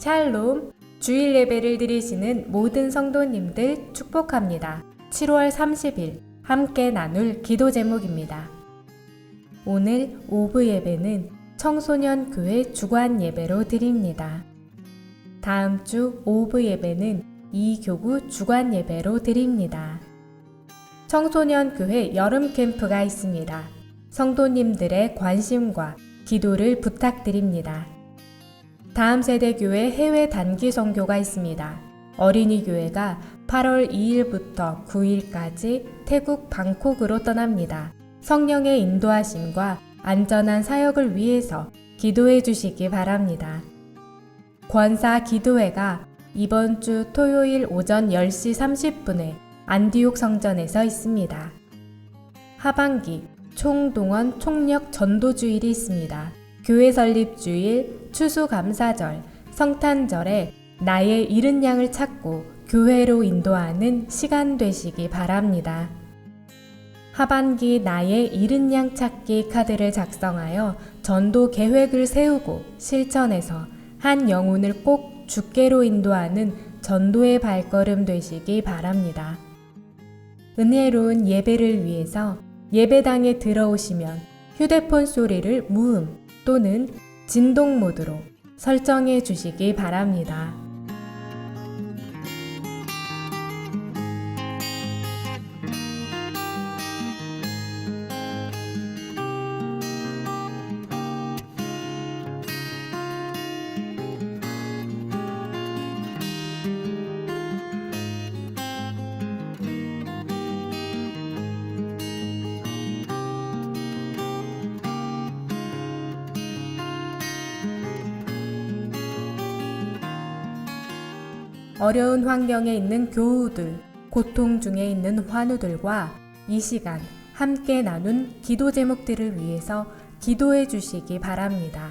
샬롬 주일 예배를 드리시는 모든 성도님들 축복합니다. 7월 30일 함께 나눌 기도 제목입니다. 오늘 오브 예배는 청소년 교회 주관 예배로 드립니다. 다음 주 오브 예배는 이 교구 주관 예배로 드립니다. 청소년 교회 여름 캠프가 있습니다. 성도님들의 관심과 기도를 부탁드립니다. 다음 세대 교회 해외 단기 선교가 있습니다. 어린이 교회가 8월 2일부터 9일까지 태국 방콕으로 떠납니다. 성령의 인도하심과 안전한 사역을 위해서 기도해 주시기 바랍니다. 권사 기도회가 이번 주 토요일 오전 10시 30분에 안디옥 성전에서 있습니다. 하반기 총동원 총력 전도주일이 있습니다. 교회 설립 주일, 추수감사절, 성탄절에 나의 잃은 양을 찾고 교회로 인도하는 시간 되시기 바랍니다. 하반기 나의 잃은 양 찾기 카드를 작성하여 전도 계획을 세우고 실천해서 한 영혼을 꼭 주께로 인도하는 전도의 발걸음 되시기 바랍니다. 은혜로운 예배를 위해서 예배당에 들어오시면 휴대폰 소리를 무음 또는 진동 모드로 설정해 주시기 바랍니다. 어려운 환경에 있는 교우들, 고통 중에 있는 환우들과 이 시간 함께 나눈 기도 제목들을 위해서 기도해 주시기 바랍니다.